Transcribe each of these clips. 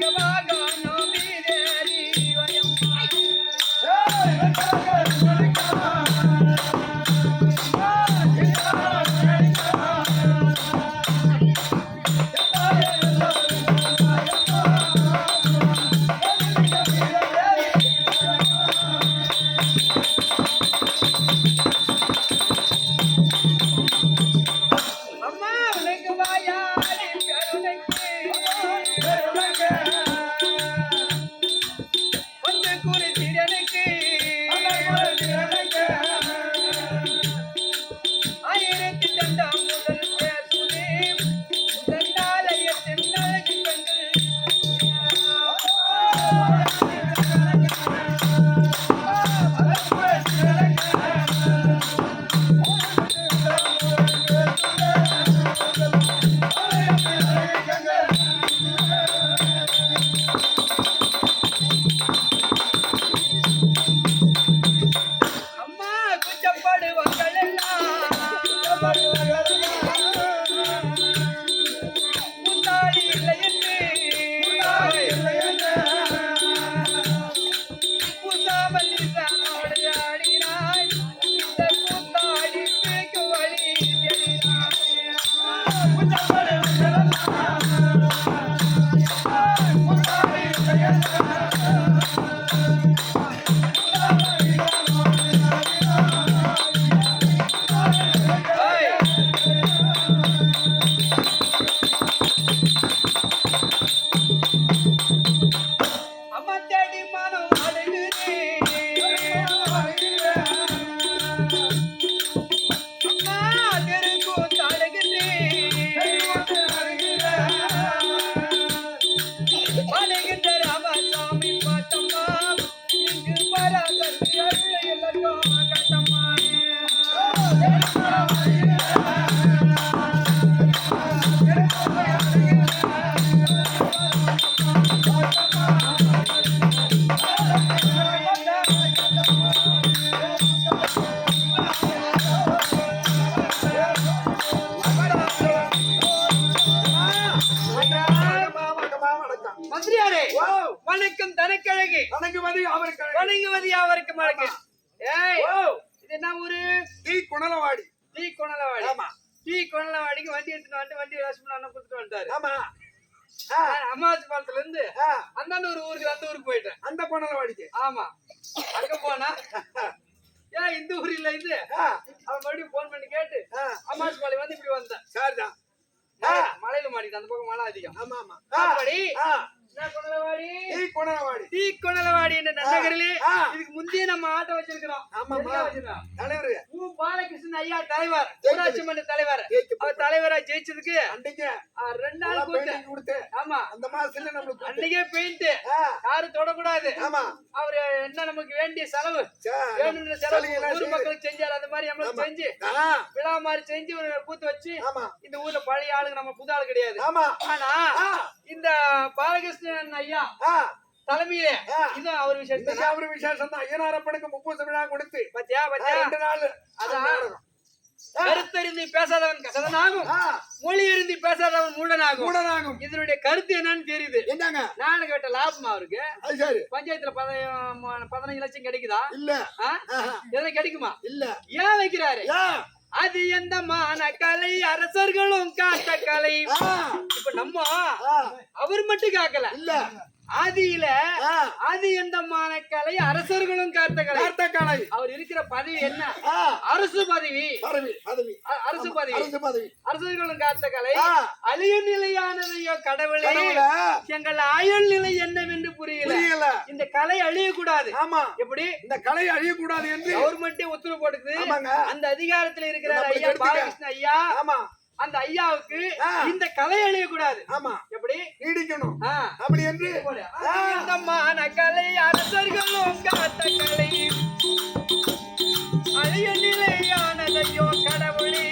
Come on. வணக்கம் தனக்கழகு. வணங்குவது அவருக்கு வணங்குவது ஏய் வாவ். இது என்ன ஊரு? டி குணலவாடி. டீ கொணலவாடி. ஆமா. டீ கொணலவாடிக்கு வண்டி எடுத்துட்டு வந்து வண்டி ரசம் அண்ணன் கொடுத்துட்டு வந்துட்டாரு. ஆமா. அம்மாவாசி பாலத்துல இருந்து அந்தாண்ட ஒரு ஊருக்கு அந்த ஊருக்கு போயிட்டேன். அந்த குணலவாடிக்கு. ஆமா. அங்க போனா? ஏன் இந்த ஊர் இல்ல இது. அவன் மறுபடியும் போன் பண்ணி கேட்டு அம்மாவாசி பாலை வந்து இப்படி வந்தேன் சரிதான் மலை- மலையில மாட்டிட்டு அந்த பக்கம் மழை அதிகம். ஆமா ஆமா. அப்படி டி குணலவாடி என்ற நகரிலே. இதுக்கு முந்தைய நம்ம ஆட்டோ வச்சிருக்கிறோம்? தலைவரு. பாலகிருஷ்ணன் ஐயா தலைவர். ஊராட்சி மன்ற தலைவர் தலைவரா ஜெயிச்சதுக்கு அன்னைக்கு ரெண்டு நாள் painting கொடுத்து ஆமா. அந்த மாசத்துல நம்மளுக்கு. அன்னைக்கே பெயிண்ட் யாரும் தொடக்கூடாது. ஆமா. அவரு என்ன நமக்கு வேண்டிய செலவு? சரி. வேணும்ன்ற செலவு ஊர். மக்களுக்கு செஞ்சாரு. அந்த மாதிரி நம்மளுக்கு. செஞ்சு விழா மாதிரி செஞ்சு ஒரு கூத்து வச்சு இந்த ஊர்ல பழைய ஆளுங்க நம்ம புது ஆள் கிடையாது. ஆமா. ஆனா இந்த பாலகிருஷ்ணன் ஐயா தலைமையிலே. இது அவர் விசேஷம். அவரு விசேஷம் தான் ஐயனாரப்பனுக்கு முப்பது விழா கொடுத்து. பத்தியா பத்தியா? ரெண்டு நாள். அதான். கருத்தறிந்து பேசாதவன் கசதனாகும். மொழி அறிந்து பேசாதவன் மூடனாகும். கூடனாகும் இதனுடைய கருத்து என்னன்னு தெரியுது. என்னங்க? நானு கேட்ட லாபமா அவருக்கு அது சரி. பஞ்சாயத்துல பத- பதினஞ்சு லட்சம் கிடைக்குதா? இல்ல. எதுவும் கிடைக்குமா? இல்ல. ஏன் வைக்கிறாரு? அது எந்த மான கலை அரசர்களும் காத்த கலை. இப்ப நம்ம அவர் மட்டும் காக்கல. இல்ல. ஆதியில ஆ, அது எந்த மான கலை அரசர்களும் காத்த கலை கார்த்தக்காலை அவர் இருக்கிற பதவி என்ன? அரசு பதவி. பதவி அரசு பதவி. அரசு பதவி. அரசர்களும் காத்த கலை அழிய நிலையானதையோ கடவுளே எங்கள் ஆயுள் நிலை என்னவென்று புரியல. புரியல. இந்த கலை அழியக்கூடாது. ஆமா. எப்படி? இந்த கலை அழியக்கூடாது என்று. கவர்மெண்டே உத்தரவு போடுது அந்த அதிகாரத்துல இருக்கிற ஐயா. பாலகிருஷ்ண ஐயா. ஆமா. அந்த ஐயாவுக்கு. இந்த கலை அழியக்கூடாது ஆமா. எப்படி? நீடிக்கணும். அப்படி என்று? மான கலை அரசர்களும் காத்த கலை அழிய நிலையானதையோ கடவுளே.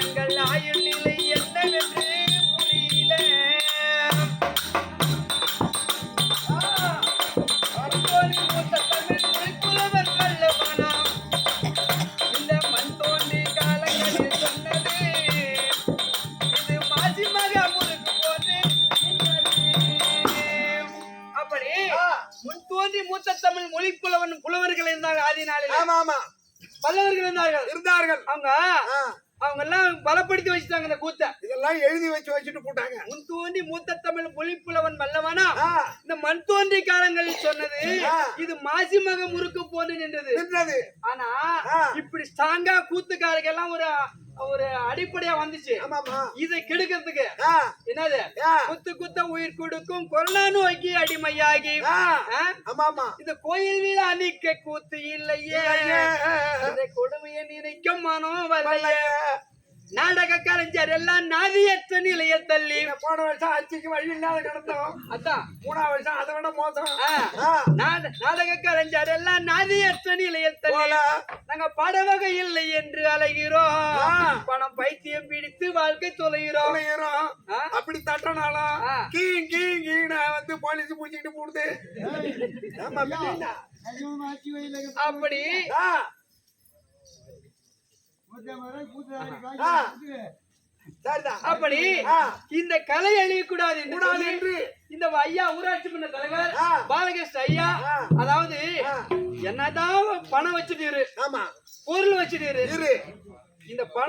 எங்கள் ஆயுள் இருந்தார்கள். அவங்க அவங்க எல்லாம் பலப்படுத்தி வச்சுட்டாங்க இந்த கூத்த. இதெல்லாம் எழுதி வச்சு வச்சுட்டு போட்டாங்க. முன் தோன்றி மூத்த தமிழ் மொழி புலவன் வல்லவனா இந்த மண் தோன்றி காலங்களில் சொன்னது. இது மாசி மக முறுக்கு போன்று நின்றது. ஆனா. இப்படி ஸ்ட்ராங்கா கூத்துக்காரங்க எல்லாம் ஒரு ஒரு அடிப்படையா வந்துச்சு. ஆமாமா இதை கெடுக்கிறதுக்கு என்னது? குத்து குத்த உயிர் கொடுக்கும் கொரோனா நோய்க்கு அடிமையாகி? ஆமாமா இந்த கோயில் விழா நிக்க கூத்து இல்லையே. கொடுமையை நினைக்கும் மனம் வரலையே நாடக கலைஞர் எல்லாம் நாதியற்ற நிலைய தள்ளி. இந்த போன வருஷம் அச்சுக்கு வழி இல்லாத கிடந்தோம் அதான். மூணாவது வருஷம் அதை விட மோசம். நாடக கலைஞர் எல்லாம் நாதியற்ற நிலையில் தள்ளி. நாங்க படவகை இல்லை என்று அலைகிறோம். பணம் பைத்தியம் பிடித்து வாழ்க்கை தொலைகிறோம். ஆ? அப்படி தட்டனாலும் ஆ. கீ கீ கீன்னு வந்து போலீஸ் பூச்சிட்டு போடுது. அப்படி அப்படி. இந்த கலை அழியக்கூடாது என்று கூடாது சொல்லி என்று இந்த ஐயா ஊராட்சி மன்ற தலைவர். பாலகிருஷ்ண ஐயா. அதாவது. என்னதான் பணம் வச்சுட்டு ஆமா பொருள் வச்சுட்டு இந்த பணம்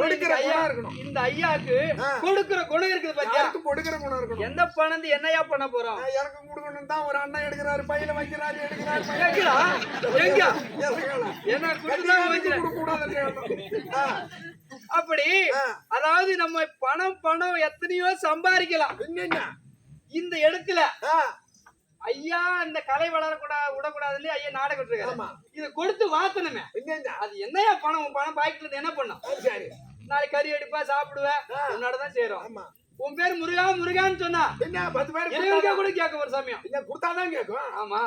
இருக்கணும். இந்த ஐயாக்கு. கொடுக்கிற குணம் இருக்குது பாத்தியா கொடுக்கிற குணம் இருக்கணும் எந்த பணம் என்னையா பண்ண போறோம் நான் எனக்கும் கொடுக்கணும் தான் ஒரு அண்ணன் எடுக்கிறாரு பையில வைக்கிறாரு எடுக்கிறாரு. என்ன. ஆ, அப்படி. அதாவது நம்ம பணம் பணம் எத்தனையோ சம்பாதிக்கலாம்? இந்த இடத்துல ஐயா இந்த கலை வளரக்கூடாது விடக்கூடாதுன்னு ஐயா நாடகம் ஆமா. இருக்காரு இது கொடுத்து வாத்தணுமே? அது என்னையா பணம்? பணம் பாக்கெட்ல என்ன பண்ணும்? சரி நாளைக்கு கறி எடுப்பா சாப்பிடுவேன். உன்னோட தான் செய்யறோம் ஆமா. உன் பேர் முருகா முருகான்னு சொன்னா. என்ன பத்து பேர் இறைவனுக்கே கூட கேட்க ஒரு சமயம். இல்ல கொடுத்தாதான் கேட்கும். ஆமா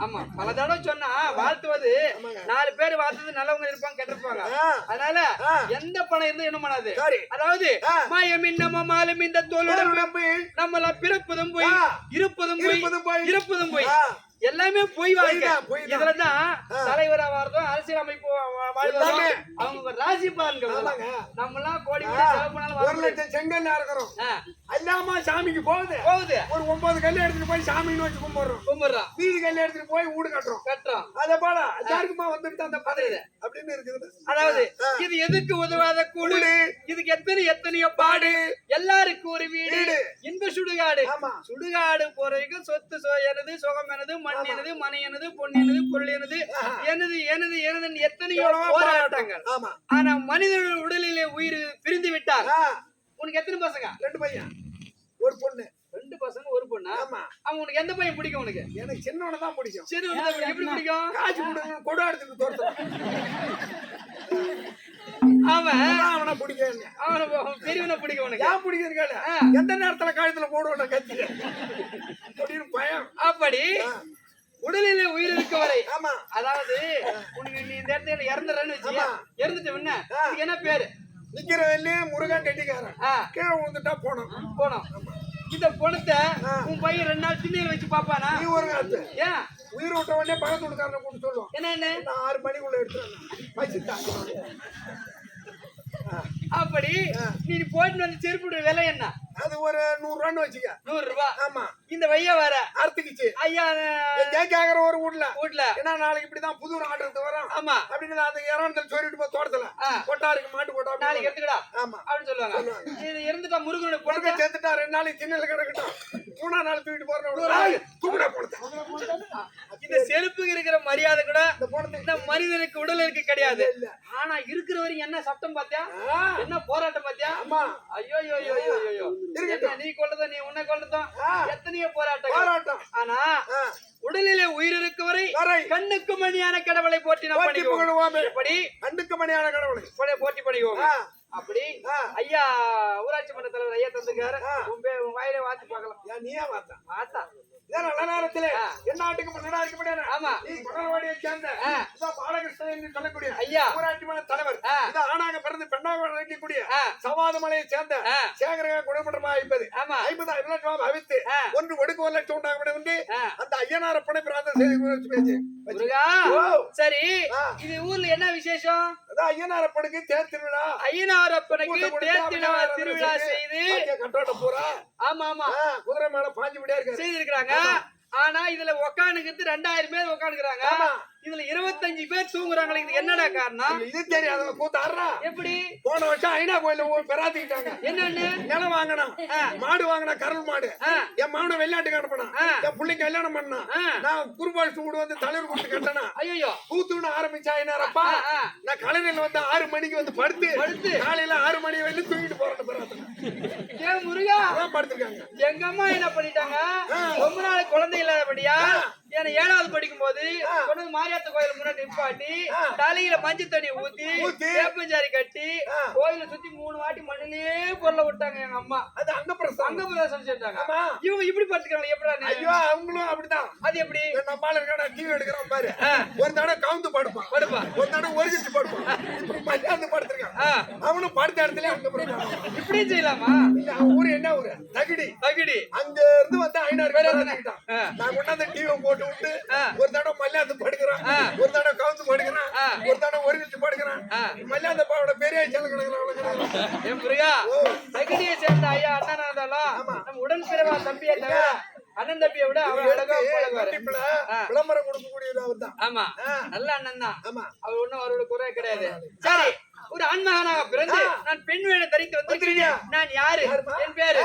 ஆமா. பல தடவை சொன்னா வாழ்த்துவது. நாலு பேர் வாழ்த்தது நல்லவங்க இருப்பாங்க கெட்டிருப்பாங்க. அதனால. எந்த பணம் இருந்து என்ன பண்ணாது? அதாவது ஆ. மாயமின் நம்ம மாலும் இந்த உடம்பு நம்மள பிறப்பதும் போய். இருப்பதும் போய் இருப்பதும் போய். போய். எல்லாமே பொய் வாழ்க்கை பொய்தான். இதுலதான் ஆ. தலைவரா வாழ்றதும் அரசியல் அமைப்பு. அவங்க ராசி ஆமாங்க. நம்ம எல்லாம் கோடி ஒரு. லட்சம் செங்கல்ல இருக்கிறோம் ஆ, எல்லாமா சாமிக்கு போகுது. போகுது. ஒரு ஒன்பது கல்லு எடுத்துட்டு போய் சாமின்னு வச்சு கும்பிடுறோம். கும்பிடுறான் மீதி கல்லு எடுத்துட்டு போய் வீடு கட்டுறோம். கட்டுறோம். அதே போல எல்லாருக்குமா வந்துட்டு அந்த பதவி. அப்படின்னு இருக்குது. அதாவது. இது எதுக்கு உதவாத கூடு. இதுக்கு எத்தனை எத்தனையோ பாடு. எல்லாருக்கும் ஒரு வீடு. வீடு. இன்ப சுடுகாடு. ஆமா. சுடுகாடு போறதுக்கு சொத்து எனது சுகம் எனது மண் எனது மனை எனது பொன் எனது பொருள் எனது. எனது எனது எனது எத்தனையோ போராட்டங்கள். ஆமா. ஆனா மனித உடலிலே உயிர் பிரிந்து விட்டால் ஆ, உனக்கு எத்தனை பசங்க? ரெண்டு பையன். ஒரு பொண்ணு. ரெண்டு பசங்க ஒரு பொண்ணா? ஆமா. அவன் உனக்கு எந்த பையன் பிடிக்கும் உனக்கு? எனக்கு சின்னவனை தான் பிடிக்கும். சரி எப்படி- பிடிக்கும்? காசு கொடுங்க கொடை எடுத்துட்டு தோர்த்துறோம் அவன் அவனை பிடிக்கும் அவனை பெரியவனை பிடிக்கும் உனக்கு. ஏன் பிடிக்கிறது கேளு. எந்த நேரத்துல காயத்துல போடுவோம் கத்தி. அப்படின்னு பயம். அப்படி. உடலிலே உயிர் இருக்க வரை. ஆமா. அதாவது உனக்கு நீ இந்த இடத்துல இறந்துறன்னு வச்சுக்க. இறந்துட்ட என்ன பேரு? நிக்கிற வெள்ளி முருகன் கட்டிக்காரன். கீழே விழுந்துட்டா போனோம். போனோம். இந்த பணத்தை. உன் பையன் ரெண்டு நாள் திண்ணையில வச்சு பாப்பானா நீ ஒரு காத்து ஏன்? உயிர் விட்ட உடனே பக்கத்து வீட்டுக்காரனை கூப்பிட்டு சொல்லுவோம் என்ன? என்ன நான் ஆறு மணிக்குள்ள எடுத்துறேன் பசித்தா அப்படி நீ போயிட்டு வந்து செருப்பு விலை என்ன? அது ஒரு நூறு ரூபான்னு வச்சுக்க. நூறு ரூபாய் ஆமா. இந்த வைய வர அறுத்துக்குச்சு. ஐயா எங்கேயா கேக்குற ஒரு வீட்ல வீட்ல ஏன்னா நாளைக்கு இப்படிதான் புது ஆடுறது வரும். ஆமா. அப்படின்னு அந்த இறந்தல் சொல்லிட்டு போய் தோட்டத்துல. கொட்டாருக்கு மாட்டு கொட்டா நாளைக்கு எடுத்துக்கடா. ஆமா. அப்படின்னு சொல்லுவாங்க. இது இருந்துட்டா முருகனோட பணத்தை சேர்த்துட்டா ரெண்டு நாளைக்கு சின்னல கிடக்கட்டும். மூணாம் நாள் தூக்கிட்டு போறேன் தூக்கிட போனது. இந்த செருப்புக்கு இருக்கிற மரியாதை கூட இந்த மனிதனுக்கு உடலுக்கு கிடையாது. ஆனா இருக்கிற வரைக்கும் என்ன சட்டம் பாத்தியா? என்ன போராட்டம் பாத்தியா? ஆமா. ஐயோ ஐயோ ஐயோ ஐயோ, நீ கொள்ளதோ நீ உன்னை கொள்ளதோ ஆ. எத்தனையோ போராட்டங்கள். போராட்டம். ஆனா உடலிலே உயிர் இருக்க வரை கண்ணுக்கு மணியான கடவுளை போற்றி பண்ணிக்குவோம் புகழுவோமே. எப்படி கண்ணுக்கு மணியான கடவுளை போட்டி- பண்ணிக்குவோம் ஆ, அப்படி. ஐயா ஊராட்சி மன்ற தலைவர் ஐயா தந்துக்காரு. உன் வாயிலே வாத்தி பார்க்கலாம் நீயே பார்த்தா இதான் நல்ல நேரத்திலே ஆ. என்ன நாட்டுக்கு முன்னாடி இருக்க முடியாது ஆமா. நீ குடல்வாடியை சேர்ந்த பாலகிருஷ்ணன் என்று சொல்லக்கூடிய ஐயா. ஊராட்சி மன்ற தலைவர் ஆணாக பிறந்து பெண்ணாக நினைக்கக்கூடிய. சவாதமலையை சேர்ந்த. சேகரக குணமன்றமா ஐம்பது ஆமா ஐம்பது லட்சம் அவித்து. ஒன்று ஒடுக்கு ஒரு லட்சம் உண்டாக ஆ. அந்த ஐயனார் பிரார்த்தனை செய்து பேச்சு. சரி. இது ஊர்ல என்ன விசேஷம்? அதான் ஐயனார் படுக்கு தேர் திருவிழா. செய்து, கட்டோட்ட பூரா ஆமா ஆமா. குதிரை மேல பாஞ்சு இருக்காரு. செய்திருக்கிறாங்க. ஆனா இதுல உக்காந்துக்கிறது ரெண்டாயிரம் பேர் உக்காந்துக்கிறாங்க. இதுல இருபத்தஞ்சு பேர் தூங்குறாங்களே இதுக்கு என்னடா காரணம்? இது தெரியாத கூத்தாடுறா எப்படி? போன வருஷம் ஐநா கோயில பெறாத்திக்கிட்டாங்க என்னன்னு? நிலம் வாங்கினா மாடு வாங்கினா கருள் மாடு. என் மாவன வெள்ளாட்டுக்கு அனுப்பினா. என் பிள்ளைக்கு கல்யாணம் பண்ணா. நான் குருபாஷ் வீடு வந்து தலைவர் கொடுத்து கட்டனா ஐயோ கூத்துன்னு ஆரம்பிச்சா ஆ. நான் கலைஞர்ல வந்து ஆறு மணிக்கு வந்து படுத்து படுத்து. காலையில ஆறு மணி வரைக்கும் தூங்கிட்டு போறேன் பிரார்த்தனை ஏன் முருகா. படுத்திருக்காங்க. எங்க அம்மா என்ன பண்ணிட்டாங்க? ரொம்ப நாள் குழந்தை இல்லாதபடியா என்ன ஏழாவது படிக்கும் போது கொண்டு மாரியாத்த கோயில் முன்னாடி நிப்பாட்டி தலையில மஞ்சள் தண்ணி ஊத்தி. வேப்பஞ்சாரி கட்டி. கோயில சுத்தி மூணு வாட்டி மண்ணிலேயே பொருளை விட்டாங்க எங்க அம்மா. அது அங்க பிரசங்கம் அங்க பிரதேசம் செஞ்சாங்க. இவங்க இப்படி படுத்துக்கிறாங்க எப்படா? ஐயோ அவங்களும் அப்படிதான் அது எப்படி? நம்ம ஆளு இருக்கா? டிவி எடுக்கிறான் பாரு. ஒரு தடவை கவுந்து படுப்பான் படுப்பான். ஒரு தடவை ஒரு கிச்சு படுப்பான் இப்ப மத்தியானம் படுத்திருக்கான். அவனும் படுத்த இடத்துல இப்படி செய்யலாமா? ஊரு என்ன ஊரு? தகிடி. தகுடி. அங்க இருந்து வந்து ஐநூறு. நான் கொண்டாந்து டிவி போட்டு விட்டு. ஒரு தடவை மல்லாந்து படுக்கிறான். ஒரு தடவை கவுந்து படுக்கிறான். ஒரு தடவை ஒரு கிச்சு படுக்கிறான். மல்லாந்த பாவோட பெரிய செல கிடக்குறான் முருகா தகுதியை சேர்ந்த ஐயா அண்ணனா இருந்தாலும் நம்ம உடன் பிறவா தம்பியை தவிர அண்ணன் தம்பியை விட அவர் அழகா. விளம்பரம் கொடுக்கக்கூடியவர் அவர் தான் ஆமா. நல்ல அண்ணன் தான். ஆமா. அவர் ஒண்ணும் அவரோட குறை கிடையாது. சரி ஒரு ஆண்மகனாக பிறந்து நான் பெண் வேலை தரித்து வந்திருக்கிறேன். நான் யாரு? என் பேரு.